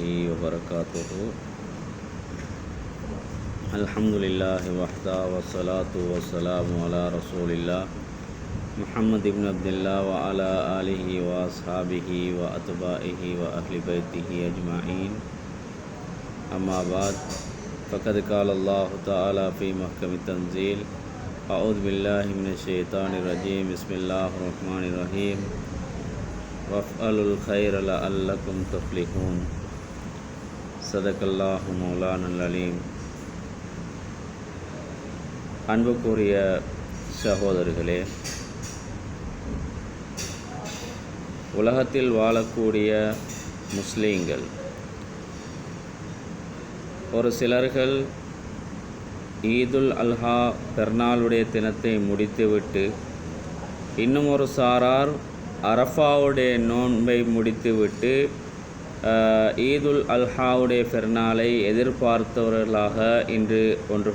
وبركاته. الحمد لله وحده والصلاة والسلام على رسول الله محمد بن عبد الله وعلى آله وأصحابه وأتباعه وأهل بيته أجمعين أما بعد فقد قال الله تعالى في محكم التنزيل أعوذ بالله من الشيطان الرجيم بسم الله الرحمن الرحيم وافعلوا الخير لعلكم تفلحون. சதகல்லாஹ் மௌலானுல் அலீம். அன்புக்குரிய சகோதரர்களே உலகத்தில் வாழக்கூடிய முஸ்லீம்கள் ஒரு சிலர்கள் ஈதுல் அல்ஹா பெருநாளுடைய தினத்தை முடித்துவிட்டு இன்னும் ஒரு சாரார் அரஃபாவுடைய நோன்பை முடித்துவிட்டு ஈதுல் அல்ஹாவுடைய பெருநாளை எதிர்பார்த்தவர்களாக இன்று ஒன்று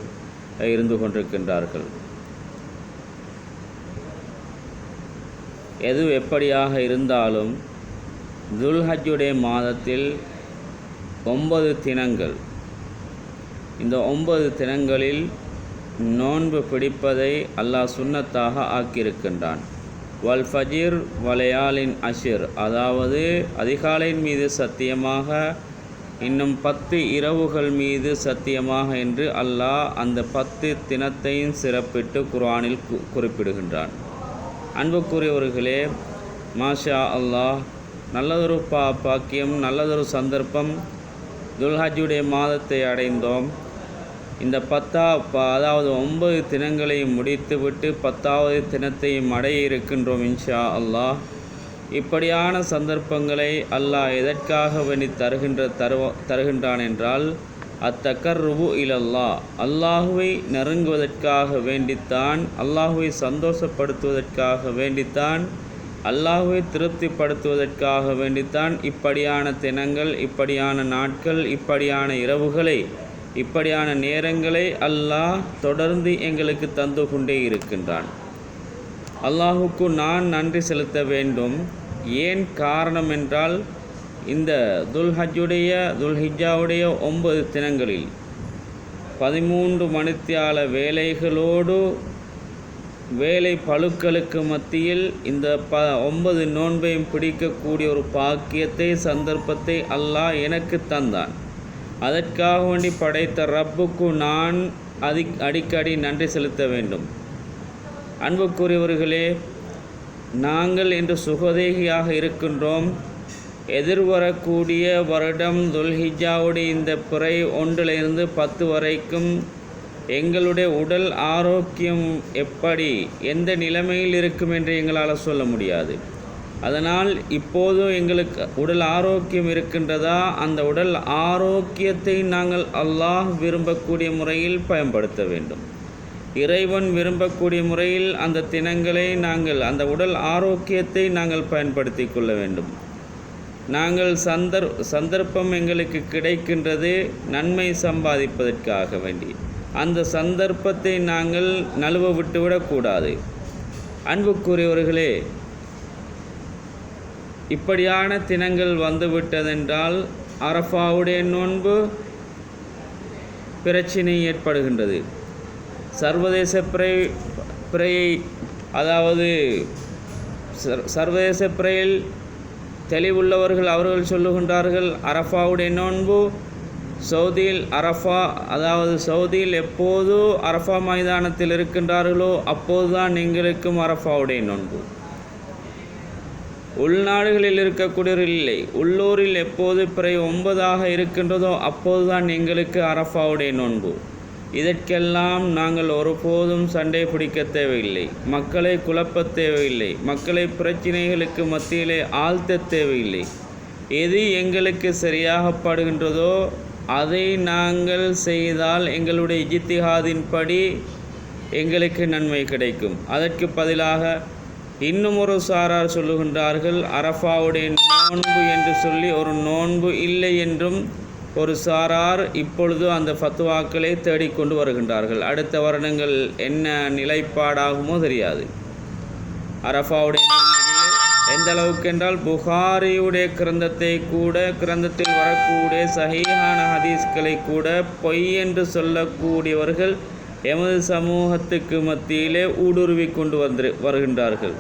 இருந்து கொண்டிருக்கின்றார்கள். எது எப்படியாக இருந்தாலும் துல்ஹஜுடைய மாதத்தில் ஒன்பது தினங்கள். இந்த ஒன்பது தினங்களில் நோன்பு பிடிப்பதை அல்லாஹ் சுண்ணத்தாக ஆக்கியிருக்கின்றான். வல் ஃபஜிர் வலையாலின் அஷிர். அதாவது அதிகாலையின் மீது சத்தியமாக இன்னும் பத்து இரவுகள் மீது சத்தியமாக என்று அல்லாஹ் அந்த பத்து தினத்தையும் சிறப்பிட்டு குர்ஆனில் கு- குறிப்பிடுகின்றான். அன்புக்குரியவர்களே மாஷா அல்லாஹ் நல்லதொரு பா பாக்கியம் நல்லதொரு சந்தர்ப்பம் துல்ஹஜுடைய மாதத்தை அடைந்தோம். இந்த பத்தா ப- அதாவது ஒன்பது தினங்களையும் முடித்துவிட்டு பத்தாவது தினத்தையும் அடைய இருக்கின்றோம் இன்ஷா அல்லாஹ். இப்படியான சந்தர்ப்பங்களை அல்லாஹ் எதற்காக வேண்டி தருகின்ற தருவ தருகின்றான் என்றால் அத்தக்கர் ருபு இலல்லா அல்லாஹுவை நெருங்குவதற்காக வேண்டித்தான் அல்லாஹுவை சந்தோஷப்படுத்துவதற்காக வேண்டித்தான் அல்லாஹுவை திருப்திப்படுத்துவதற்காக வேண்டித்தான் இப்படியான தினங்கள் இப்படியான நாட்கள் இப்படியான இரவுகளை இப்படியான நேரங்களை அல்லாஹ் தொடர்ந்து எங்களுக்கு தந்து கொண்டே இருக்கின்றான். அல்லாஹுக்கு நான் நன்றி செலுத்த வேண்டும். ஏன் காரணம் என்றால் இந்த துல்ஹஜ்ஜுடைய துல்ஹிஜாவுடைய ஒன்பது தினங்களில் பதிமூன்று மணித்தியால வேலைகளோடு வேலை பழுக்களுக்கு மத்தியில் இந்த ப ஒன்பது நோன்பையும் பிடிக்கக்கூடிய ஒரு பாக்கியத்தை சந்தர்ப்பத்தை அல்லாஹ் எனக்கு தந்தான். அதற்காக வேண்டி படைத்த ரப்புக்கு நான் அதி அடிக்கடி நன்றி செலுத்த வேண்டும். அன்புக்குரியவர்களே நாங்கள் இன்று சுகதேகியாக இருக்கின்றோம். எதிர்வரக்கூடிய வருடம் துல்ஹிஜாவுடைய இந்த பிறை ஒன்றிலிருந்து பத்து வரைக்கும் எங்களுடைய உடல் ஆரோக்கியம் எப்படி எந்த நிலைமையில் இருக்கும் என்று எங்களால் சொல்ல முடியாது. அதனால் இப்போதும் எங்களுக்கு உடல் ஆரோக்கியம் இருக்கின்றதா? அந்த உடல் ஆரோக்கியத்தை நாங்கள் அல்லாஹ் விரும்பக்கூடிய முறையில் பயன்படுத்த வேண்டும். இறைவன் விரும்பக்கூடிய முறையில் அந்த தினங்களை நாங்கள் அந்த உடல் ஆரோக்கியத்தை நாங்கள் பயன்படுத்தி கொள்ள வேண்டும். நாங்கள் சந்தர் சந்தர்ப்பம் எங்களுக்கு கிடைக்கின்றது நன்மை சம்பாதிப்பதற்காக வேண்டி. அந்த சந்தர்ப்பத்தை நாங்கள் நழுவ விட்டுவிடக்கூடாது அன்புக்குரியவர்களே இப்படியான தினங்கள் வந்துவிட்டதென்றால் அரஃபாவுடைய நோன்பு பிரச்சினை ஏற்படுகின்றது. சர்வதேச பிறை பிறையை அதாவது சர்- சர்வதேச பிறையில் தெளிவுள்ளவர்கள் அவர்கள் சொல்லுகின்றார்கள் அரஃபாவுடைய நோன்பு சவுதியில் அரஃபா அதாவது சவுதியில் எப்போது அரஃபா மைதானத்தில் இருக்கின்றார்களோ அப்போதுதான் எங்களுக்கும் அரஃபாவுடைய நோன்பு. உள்நாடுகளில் இருக்கக்கூடியவர்கள் இல்லை. உள்ளூரில் எப்போது பிறை ஒன்பதாக இருக்கின்றதோ அப்போதுதான் எங்களுக்கு அரஃபாவுடைய நோன்பு. இதற்கெல்லாம் நாங்கள் ஒருபோதும் சண்டை பிடிக்க தேவையில்லை. மக்களை குழப்பத் தேவையில்லை. மக்களை பிரச்சினைகளுக்கு மத்தியிலே ஆழ்த்த தேவையில்லை. எது எங்களுக்கு சரியாகப்படுகின்றதோ அதை நாங்கள் செய்தால் எங்களுடைய இஜித்திஹாதின்படி எங்களுக்கு நன்மை கிடைக்கும். அதற்கு பதிலாக இன்னும் ஒரு சாரார் சொல்லுகின்றார்கள் அரஃபாவுடைய நோன்பு என்று சொல்லி ஒரு நோன்பு இல்லை என்றும் ஒரு சாரார் இப்பொழுது அந்த ஃபத்துவாக்களை தேடிக்கொண்டு வருகின்றார்கள். அடுத்த வருடங்கள் என்ன நிலைப்பாடாகுமோ தெரியாது. அரஃபாவுடைய எந்த அளவுக்கு என்றால் புகாரியுடைய கிரந்தத்தை கூட கிரந்தத்தில் வரக்கூடிய சகிஹான ஹதீஸ்களை கூட பொய் என்று சொல்லக்கூடியவர்கள் எமது சமூகத்துக்கு மத்தியிலே ஊடுருவி கொண்டு வந்து வருகின்றார்கள்.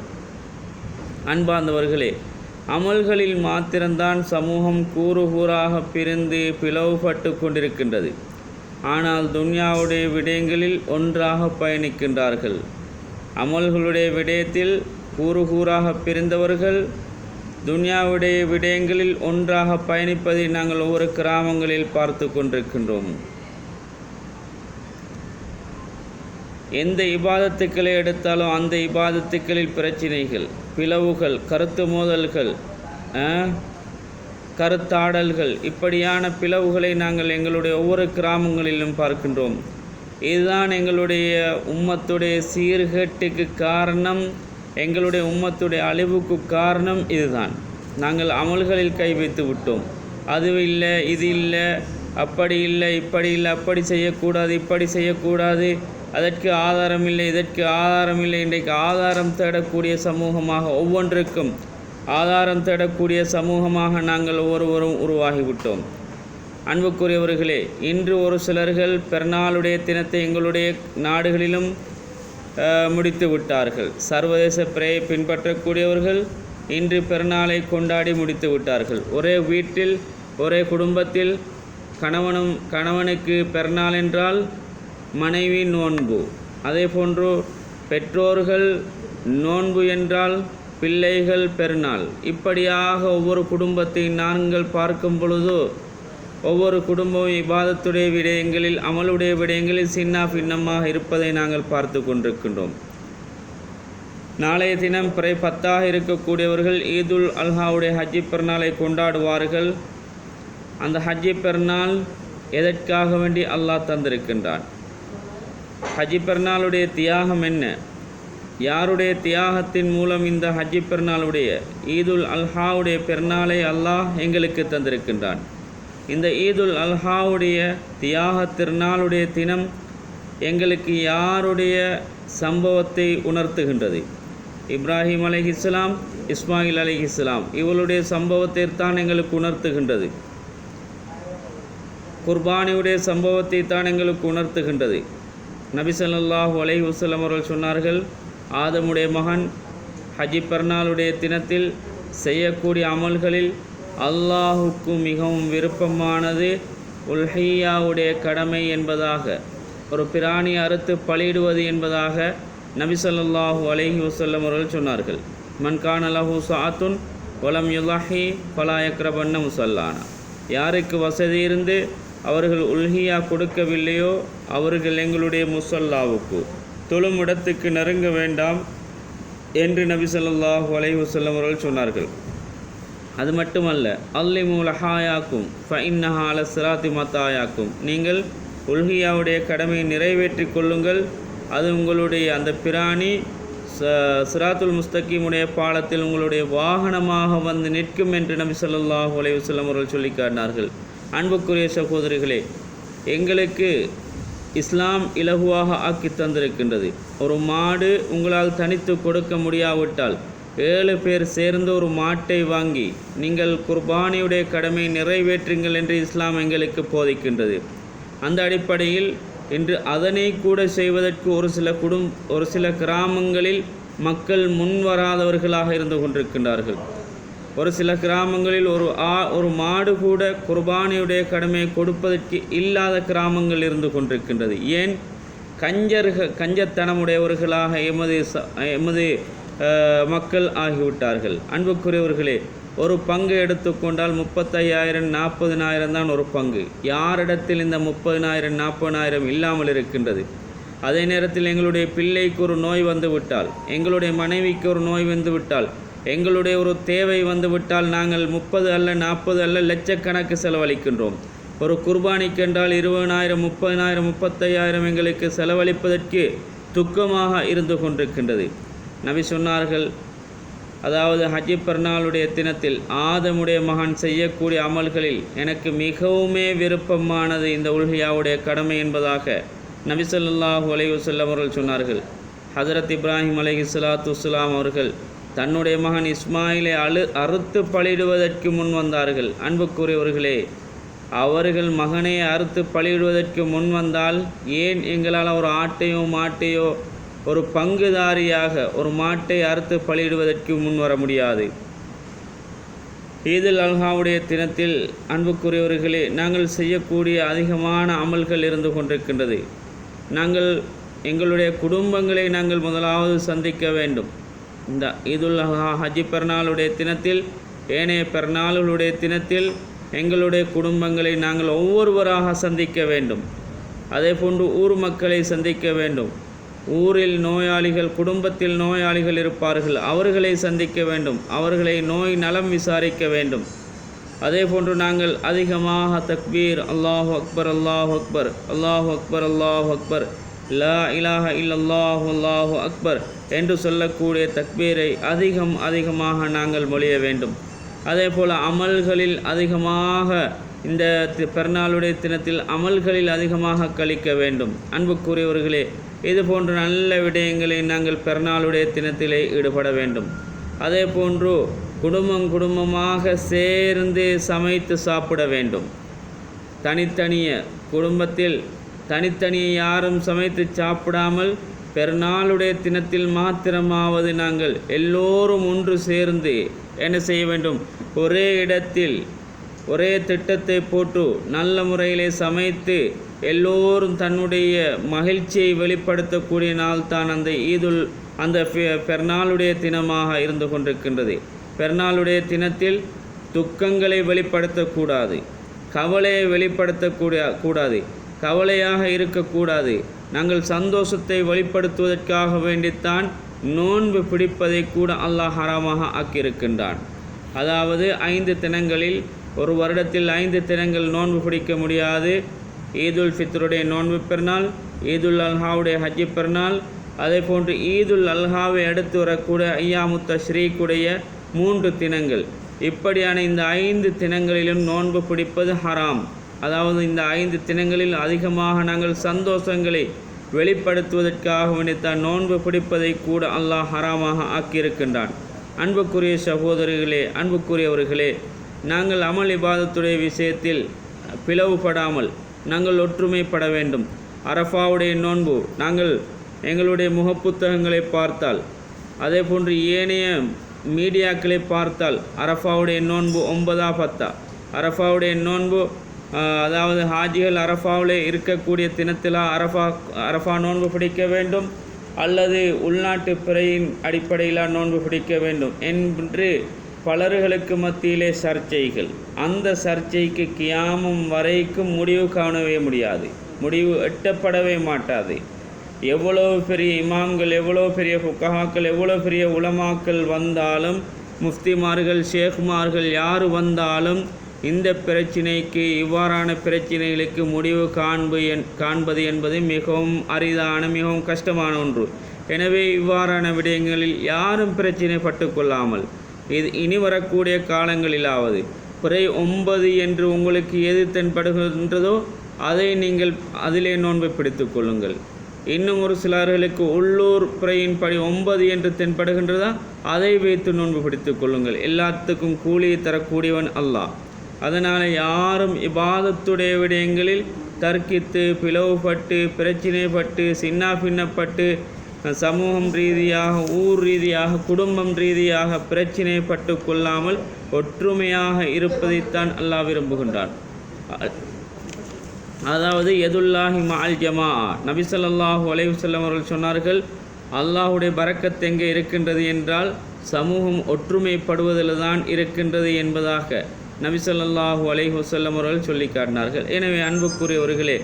அன்பார்ந்தவர்களே அமல்களில் மாத்திரம்தான் சமூகம் கூறு கூறாக பிரிந்து பிளவுபட்டு கொண்டிருக்கின்றது. ஆனால் துன்யாவுடைய விடயங்களில் ஒன்றாக பயணிக்கின்றார்கள். அமல்களுடைய விடயத்தில் கூறு கூறாக பிரிந்தவர்கள் துன்யாவுடைய விடயங்களில் ஒன்றாக பயணிப்பதை நாங்கள் ஒவ்வொரு கிராமங்களில் பார்த்து கொண்டிருக்கின்றோம். எந்த இபாதத்துக்களை எடுத்தாலும் அந்த இபாதத்துக்களில் பிரச்சினைகள் பிளவுகள் கருத்து மோதல்கள் கருத்தாடல்கள் இப்படியான பிளவுகளை நாங்கள் எங்களுடைய ஒவ்வொரு கிராமங்களிலும் பார்க்கின்றோம். இதுதான் எங்களுடைய உம்மத்துடைய சீர்கேட்டுக்கு காரணம் எங்களுடைய உம்மத்துடைய அழிவுக்கு காரணம் இதுதான். நாங்கள் அமல்களில் கை வைத்து விட்டோம். அது இல்லை இது இல்லை அப்படி இல்லை இப்படி இல்லை அப்படி செய்யக்கூடாது இப்படி செய்யக்கூடாது அதற்கு ஆதாரம் இல்லை இதற்கு ஆதாரம் இல்லை இன்றைக்கு ஆதாரம் தேடக்கூடிய சமூகமாக ஒவ்வொன்றுக்கும் ஆதாரம் தேடக்கூடிய சமூகமாக நாங்கள் ஒவ்வொருவரும் உருவாகிவிட்டோம். அன்புக்குரியவர்களே இன்று ஒரு சிலர்கள் பெருநாளுடைய தினத்தை எங்களுடைய நாடுகளிலும் முடித்து விட்டார்கள். சர்வதேச பிறையை பின்பற்றக்கூடியவர்கள் இன்று பெருநாளை கொண்டாடி முடித்து விட்டார்கள். ஒரே வீட்டில் ஒரே குடும்பத்தில் கணவனும் கணவனுக்கு பெருநாள் என்றால் மனைவி நோன்பு. அதே போன்று பெற்றோர்கள் நோன்பு என்றால் பிள்ளைகள் பெருநாள். இப்படியாக ஒவ்வொரு குடும்பத்தை நாங்கள் பார்க்கும் பொழுது ஒவ்வொரு குடும்பமும் இபாதத்துடைய விடயங்களில் அமலுடைய விடயங்களில் சின்ன பின்னமாக இருப்பதை நாங்கள் பார்த்து கொண்டிருக்கின்றோம். நாளைய தினம் பிறை பத்தாக இருக்கக்கூடியவர்கள் ஈதுல் அல்ஹாவுடைய ஹஜ்ஜி பெருநாளை கொண்டாடுவார்கள். அந்த ஹஜ்ஜி பெருநாள் எதற்காக வேண்டி அல்லாஹ் தந்திருக்கின்றான்? ஹஜ்ஜி பெருநாளுடைய தியாகம் என்ன? யாருடைய தியாகத்தின் மூலம் இந்த ஹஜ்ஜி பெருநாளுடைய ஈதுல் அல்ஹாவுடைய பெருநாளை அல்லாஹ் எங்களுக்கு தந்திருக்கின்றான்? இந்த ஈதுல் அல்ஹாவுடைய தியாக திருநாளுடைய தினம் எங்களுக்கு யாருடைய சம்பவத்தை உணர்த்துகின்றது? இப்ராஹிம் அலைஹிஸ்ஸலாம் இஸ்மாயில் அலைஹிஸ்ஸலாம் இவளுடைய சம்பவத்தை தான் எங்களுக்கு உணர்த்துகின்றது. குர்பானியுடைய சம்பவத்தை தான் எங்களுக்கு உணர்த்துகின்றது. நபி அலை வசலம் அவர்கள் சொன்னார்கள் ஆதமுடைய மகன் ஹஜி பர்னாலுடைய தினத்தில் செய்யக்கூடிய அமல்களில் அல்லாஹுக்கு மிகவும் விருப்பமானது உல்ஹியாவுடைய கடமை என்பதாக ஒரு பிராணி அறுத்து பலியிடுவது என்பதாக நபிசல்லாஹு ஸல்லல்லாஹு அலைஹி வஸல்லம் அவர்கள் சொன்னார்கள். மன்கான் அலஹூ சாத்துன் வலம் யுலஹி ஃபலா முசல்லானா. யாருக்கு வசதி இருந்து அவர்கள் உல்ஹியா கொடுக்கவில்லையோ? அவர்கள் எங்களுடைய முசல்லாவுக்கு. தொழும் இடத்துக்கு நெருங்க வேண்டாம் என்று நபி சொல்லாஹு அலைஹி அவர்கள் சொன்னார்கள். அது மட்டுமல்ல அல்லிமு லஹாயாக்கும் ஃப சிராத்தி மத்தாயாக்கும். நீங்கள் உல்ஹியாவுடைய கடமையை நிறைவேற்றிக் கொள்ளுங்கள். அது உங்களுடைய அந்த பிராணி ச சிராத்துல் முஸ்தகீமுடைய பாலத்தில் உங்களுடைய வாகனமாக வந்து நிற்கும் என்று நபி சொல்லாஹு அலைஹி அவர்கள் சொல்லி காட்டினார்கள். அன்புக்குரிய சகோதரிகளே எங்களுக்கு இஸ்லாம் இலகுவாக ஆக்கி தந்திருக்கின்றது. ஒரு மாடு உங்களால் தனித்து கொடுக்க முடியாவிட்டால் ஏழு பேர் சேர்ந்து ஒரு மாட்டை வாங்கி நீங்கள் குர்பானியுடைய கடமை நிறைவேற்றுங்கள் என்று இஸ்லாம் எங்களுக்கு போதிக்கின்றது. அந்த அடிப்படையில் இன்று அதனை கூட செய்வதற்கு ஒரு சில குடும் ஒரு சில கிராமங்களில் மக்கள் முன்வராதவர்களாக இருந்து கொண்டிருக்கின்றார்கள். ஒரு சில கிராமங்களில் ஒரு ஆ ஒரு மாடு கூட குர்பானியுடைய கடமையை கொடுப்பதற்கு இல்லாத கிராமங்கள் இருந்து கொண்டிருக்கின்றது. ஏன்? கஞ்சர்கள் கஞ்சத்தனமுடையவர்களாக எமது ச- எமது மக்கள் ஆகிவிட்டார்கள். அன்புக்குரியவர்களே ஒரு பங்கு எடுத்துக்கொண்டால் முப்பத்தையாயிரம் நாற்பதினாயிரம் தான் ஒரு பங்கு. யாரிடத்தில் இந்த முப்பதினாயிரம் நாற்பதினாயிரம் இல்லாமல் இருக்கின்றது? அதே நேரத்தில் எங்களுடைய பிள்ளைக்கு ஒரு நோய் வந்துவிட்டால் எங்களுடைய மனைவிக்கு ஒரு நோய் வந்து விட்டால் எங்களுடைய ஒரு தேவை வந்துவிட்டால் நாங்கள் முப்பது அல்ல நாற்பது அல்ல லட்சக்கணக்கு செலவழிக்கின்றோம். ஒரு குர்பானிக்கு என்றால் இருபதாயிரம் முப்பதினாயிரம் முப்பத்தையாயிரம் எங்களுக்கு செலவழிப்பதற்கு துக்கமாக இருந்து கொண்டிருக்கின்றது. நபி சொன்னார்கள் அதாவது ஹஜி பெருநாளுடைய தினத்தில் ஆதமுடைய மகன் செய்யக்கூடிய அமல்களில் எனக்கு மிகவுமே விருப்பமானது இந்த உல்ஹியாவுடைய கடமை என்பதாக நபிசல்லாஹு ஸல்லல்லாஹு அவர்கள் சொன்னார்கள். ஹசரத் இப்ராஹிம் அலைஹி அவர்கள் தன்னுடைய மகன் இஸ்மாயிலை அழு அறுத்து பலியிடுவதற்கு முன் வந்தார்கள். அன்புக்குரியவர்களே அவர்கள் மகனை அறுத்து பலியிடுவதற்கு முன் வந்தால் ஏன் எங்களால் ஒரு ஆட்டையோ மாட்டையோ ஒரு பங்குதாரியாக ஒரு மாட்டை அறுத்து பலியிடுவதற்கு முன் வர முடியாது? ஈதுல் அல்ஹாவுடைய தினத்தில் அன்புக்குரியவர்களே நாங்கள் செய்யக்கூடிய அதிகமான அமல்கள் இருந்து கொண்டிருக்கின்றது. நாங்கள் எங்களுடைய குடும்பங்களை நாங்கள் முதலாவது சந்திக்க வேண்டும். இந்த ஈதுல் அஹா ஹஜ்ஜி பெருநாளுடைய தினத்தில் ஏனைய பெருநாளுடைய தினத்தில் எங்களுடைய குடும்பங்களை நாங்கள் ஒவ்வொருவராக சந்திக்க வேண்டும். அதே போன்று ஊர் மக்களை சந்திக்க வேண்டும். ஊரில் நோயாளிகள் குடும்பத்தில் நோயாளிகள் இருப்பார்கள் அவர்களை சந்திக்க வேண்டும். அவர்களை நோய் நலம் விசாரிக்க வேண்டும். அதே போன்று நாங்கள் அதிகமாக தக்பீர் அல்லாஹ் அக்பர் அல்லாஹ் அக்பர் அல்லாஹ் அக்பர் அல்லாஹ் அக்பர் லா இலாஹ இல்லல்லாஹு அல்லாஹு அக்பர் என்று சொல்லக்கூடிய தக்பீரை அதிகம் அதிகமாக நாங்கள் மொழிய வேண்டும். அதே போல் அமல்களில் அதிகமாக இந்த பிறநாளுடைய தினத்தில் அமல்களில் அதிகமாக கழிக்க வேண்டும். அன்புக்குரியவர்களே இது போன்ற நல்ல விடயங்களை நாங்கள் பிறநாளுடைய தினத்திலே ஈடுபட வேண்டும். அதே போன்று குடும்பம் குடும்பமாக சேர்ந்து சமைத்து சாப்பிட வேண்டும். தனித்தனிய குடும்பத்தில் தனித்தனியே யாரும் சமைத்து சாப்பிடாமல் பெருநாளுடைய தினத்தில் மாத்திரமாவது நாங்கள் எல்லோரும் ஒன்று சேர்ந்து என்ன செய்ய வேண்டும்? ஒரே இடத்தில் ஒரே திட்டத்தை போட்டு நல்ல முறையிலே சமைத்து எல்லோரும் தன்னுடைய மகிழ்ச்சியை வெளிப்படுத்தக்கூடிய நாள் தான் அந்த ஈதுல் அந்த பெ- பெருநாளுடைய தினமாக இருந்து கொண்டிருக்கின்றது. பெருநாளுடைய தினத்தில் துக்கங்களை வெளிப்படுத்தக்கூடாது. கவலையை வெளிப்படுத்தக்கூடிய கூடாது. கவலையாக இருக்கக்கூடாது. நாங்கள் சந்தோஷத்தை வெளிப்படுத்துவதற்காக வேண்டித்தான் நோன்பு பிடிப்பதை கூட அல்லாஹ் ஹராமாக ஆக்கியிருக்கின்றான். அதாவது ஐந்து தினங்களில் ஒரு வருடத்தில் ஐந்து தினங்கள் நோன்பு பிடிக்க முடியாது. ஈதுல் ஃபித்ருடைய நோன்பு பெருநாள் ஈதுல் அல்ஹாவுடைய ஹஜ்ஜி பெருநாள் அதே போன்று ஈதுல் அல்ஹாவை அடுத்து வரக்கூடிய ஐயாமுத்த ஸ்ரீக்குடைய மூன்று தினங்கள். இப்படியான இந்த ஐந்து தினங்களிலும் நோன்பு பிடிப்பது ஹராம். அதாவது இந்த ஐந்து தினங்களில் அதிகமாக நாங்கள் சந்தோஷங்களை வெளிப்படுத்துவதற்காக வேண்டித்தான் நோன்பு பிடிப்பதை கூட அல்லாஹ் ஹராமாக ஆக்கியிருக்கின்றான். அன்புக்குரிய சகோதரிகளே அன்புக்குரியவர்களே நாங்கள் அமல் இபாதத்துடைய விஷயத்தில் பிளவுபடாமல் நாங்கள் ஒற்றுமைப்பட வேண்டும். அரஃபாவுடைய நோன்பு நாங்கள் எங்களுடைய முகப்புத்தகங்களை பார்த்தால் அதே போன்று ஏனைய மீடியாக்களை பார்த்தால் அரஃபாவுடைய நோன்பு ஒன்பதா பத்தா அரஃபாவுடைய நோன்பு அதாவது ஹாஜிகள் அரஃபாவிலே இருக்கக்கூடிய தினத்தில் அரஃபா அரஃபா நோன்பு பிடிக்க வேண்டும் அல்லது உள்நாட்டு பிறையின் அடிப்படையில் நோன்பு பிடிக்க வேண்டும் என்று பலர்களுக்கு மத்தியிலே சர்ச்சைகள். அந்த சர்ச்சைக்கு கியாமம் வரைக்கும் முடிவு காணவே முடியாது. முடிவு எட்டப்படவே மாட்டாது. எவ்வளோ பெரிய இமாம்கள் எவ்வளோ பெரிய ஃபுக்கஹாக்கள் எவ்வளோ பெரிய உலமாக்கள் வந்தாலும் முஃப்திமார்கள் ஷேகுமார்கள் யார் வந்தாலும் இந்த பிரச்சினைக்கு இவ்வாறான பிரச்சினைகளுக்கு முடிவு காண்பு என் காண்பது என்பது மிகவும் அரிதான மிகவும் கஷ்டமான ஒன்று. எனவே இவ்வாறான விடயங்களில் யாரும் பிரச்சினைப்பட்டு கொள்ளாமல் இது இனி வரக்கூடிய காலங்களிலாவது பிறை ஒன்பது என்று உங்களுக்கு எது தென்படுகின்றதோ அதை நீங்கள் அதிலே நோன்பை பிடித்து கொள்ளுங்கள். இன்னும் ஒரு சிலர்களுக்கு உள்ளூர் பிறையின் படி ஒன்பது என்று தென்படுகின்றதா அதை வைத்து நோன்பு பிடித்து கொள்ளுங்கள். எல்லாத்துக்கும் கூலியை தரக்கூடியவன் அல்லாஹ். அதனால் யாரும் இபாதத்துடைய விடயங்களில் தர்க்கித்து பிளவுபட்டு பிரச்சினைப்பட்டு சின்னா பின்னப்பட்டு சமூகம் ரீதியாக ஊர் ரீதியாக குடும்பம் ரீதியாக பிரச்சினைப்பட்டு கொள்ளாமல் ஒற்றுமையாக இருப்பதைத்தான் அல்லாஹ் விரும்புகின்றான். அதாவது எதுல்லாஹி மால் ஜமா நபி ஸல்லல்லாஹு அவர்கள் சொன்னார்கள் அல்லாஹ்வுடைய பறக்கத் எங்கே இருக்கின்றது என்றால் சமூகம் ஒற்றுமைப்படுவதில் தான் இருக்கின்றது என்பதாக. நபிசல்லாஹூ ஸல்லல்லாஹு அலைஹி அவர்கள் சொல்லி காட்டினார்கள். எனவே அன்புக்குரியவர்களே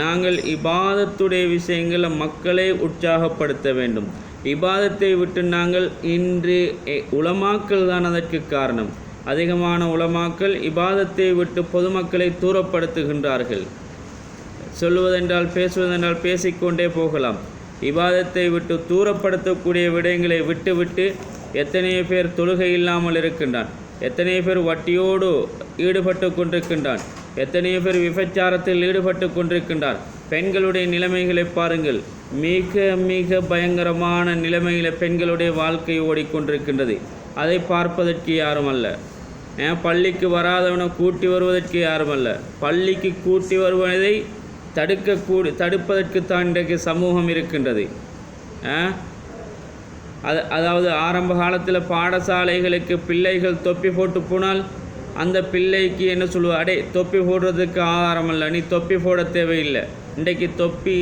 நாங்கள் இபாதத்துடைய விஷயங்களை மக்களை உற்சாகப்படுத்த வேண்டும். இபாதத்தை விட்டு நாங்கள் இன்று உளமாக்கல் தான் அதற்கு காரணம். அதிகமான உளமாக்கல் இபாதத்தை விட்டு பொதுமக்களை தூரப்படுத்துகின்றார்கள். சொல்லுவதென்றால் பேசுவதென்றால் பேசிக்கொண்டே போகலாம். இபாதத்தை விட்டு தூரப்படுத்தக்கூடிய விடயங்களை விட்டுவிட்டு எத்தனையோ பேர் தொழுகை இல்லாமல் இருக்கின்றான். எத்தனையோ பேர் வட்டியோடு ஈடுபட்டு கொண்டிருக்கின்றான்? எத்தனையோ பேர் விபச்சாரத்தில் ஈடுபட்டு கொண்டிருக்கின்றான் பெண்களுடைய நிலைமைகளை பாருங்கள். மிக மிக பயங்கரமான நிலைமையில் பெண்களுடைய வாழ்க்கை ஓடிக்கொண்டிருக்கின்றது. அதை பார்ப்பதற்கு யாரும் அல்ல ஏன் பள்ளிக்கு வராதவனை கூட்டி வருவதற்கு யாரும் அல்ல பள்ளிக்கு கூட்டி வருவதை தடுக்கக்கூடி தடுப்பதற்குத்தான் இன்றைக்கு சமூகம் இருக்கின்றது. ஆ? அது அதாவது ஆரம்ப காலத்தில் பாடசாலைகளுக்கு பிள்ளைகள் தொப்பி போட்டு போனால் அந்த பிள்ளைக்கு என்ன சொல்லுவா அடே தொப்பி போடுறதுக்கு ஆதாரம் இல்லை நீ தொப்பி போட தேவையில்லை. இன்றைக்கு தொப்பி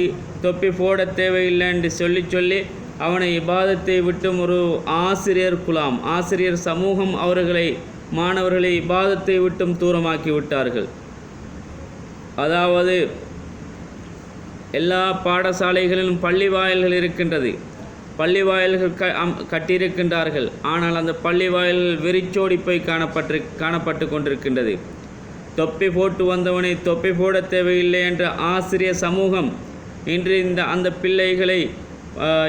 தொப்பி போட தேவையில்லை என்று சொல்லி சொல்லி அவனை இபாதத்தை விட்டும் ஒரு ஆசிரியர் குலாம். ஆசிரியர் சமூகம் அவர்களை மாணவர்களை இபாதத்தை விட்டும் தூரமாக்கி விட்டார்கள். அதாவது எல்லா பாடசாலைகளிலும் பள்ளி வாயில்கள் இருக்கின்றது. பள்ளி வாயில்கள் க அம் கட்டியிருக்கின்றார்கள். ஆனால் அந்த பள்ளி வாயில்கள் வெறிச்சோடி போய் காணப்பட்டு காணப்பட்டு கொண்டிருக்கின்றது. தொப்பி போட்டு வந்தவனை தொப்பி போட தேவையில்லை என்ற ஆசிரியர் சமூகம் இன்று இந்த அந்த பிள்ளைகளை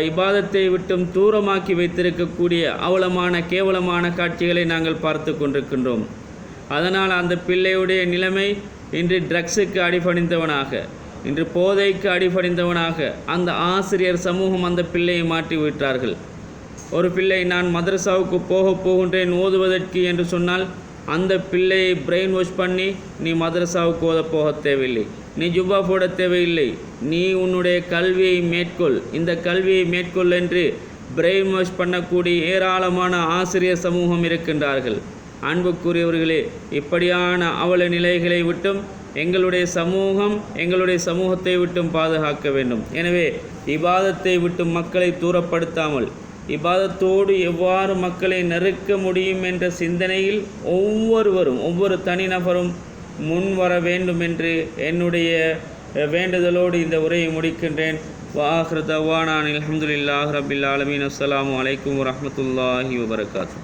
இபாதத்தை விட்டும் தூரமாக்கி வைத்திருக்கக்கூடிய அவலமான கேவலமான காட்சிகளை நாங்கள் பார்த்து கொண்டிருக்கின்றோம். அதனால் அந்த பிள்ளையுடைய நிலைமை இன்று ட்ரக்ஸுக்கு அடிபணிந்தவனாக இன்று போதைக்கு அடிபணிந்தவனாக அந்த ஆசிரியர் சமூகம் அந்த பிள்ளையை மாற்றி விட்டார்கள் ஒரு பிள்ளை நான் மதரசாவுக்கு போக போகின்றேன் ஓதுவதற்கு என்று சொன்னால் அந்த பிள்ளையை பிரெயின் வாஷ் பண்ணி நீ மதரசாவுக்கு ஓத போக தேவையில்லை. நீ ஜுப்பா போட தேவையில்லை. நீ உன்னுடைய கல்வியை மேற்கொள். இந்த கல்வியை மேற்கொள் என்று பிரெயின் வாஷ் பண்ணக்கூடிய ஏராளமான ஆசிரியர் சமூகம் இருக்கின்றார்கள். அன்புக்குரியவர்களே இப்படியான அவல நிலைகளை விட்டும் எங்களுடைய சமூகம் எங்களுடைய சமூகத்தை விட்டும் பாதுகாக்க வேண்டும். எனவே இபாதத்தை விட்டும் மக்களை தூரப்படுத்தாமல் இபாதத்தோடு எவ்வாறு மக்களை நெருக்க முடியும் என்ற சிந்தனையில் ஒவ்வொருவரும் ஒவ்வொரு தனிநபரும் முன் வர வேண்டும் என்று என்னுடைய வேண்டுதலோடு இந்த உரையை முடிக்கின்றேன். வாஹ்ர தவானான் ரபில் ஆலமீன். அஸ்லாம் அலைக்கும் வரமத்துல்லாஹி வபரகாத்து.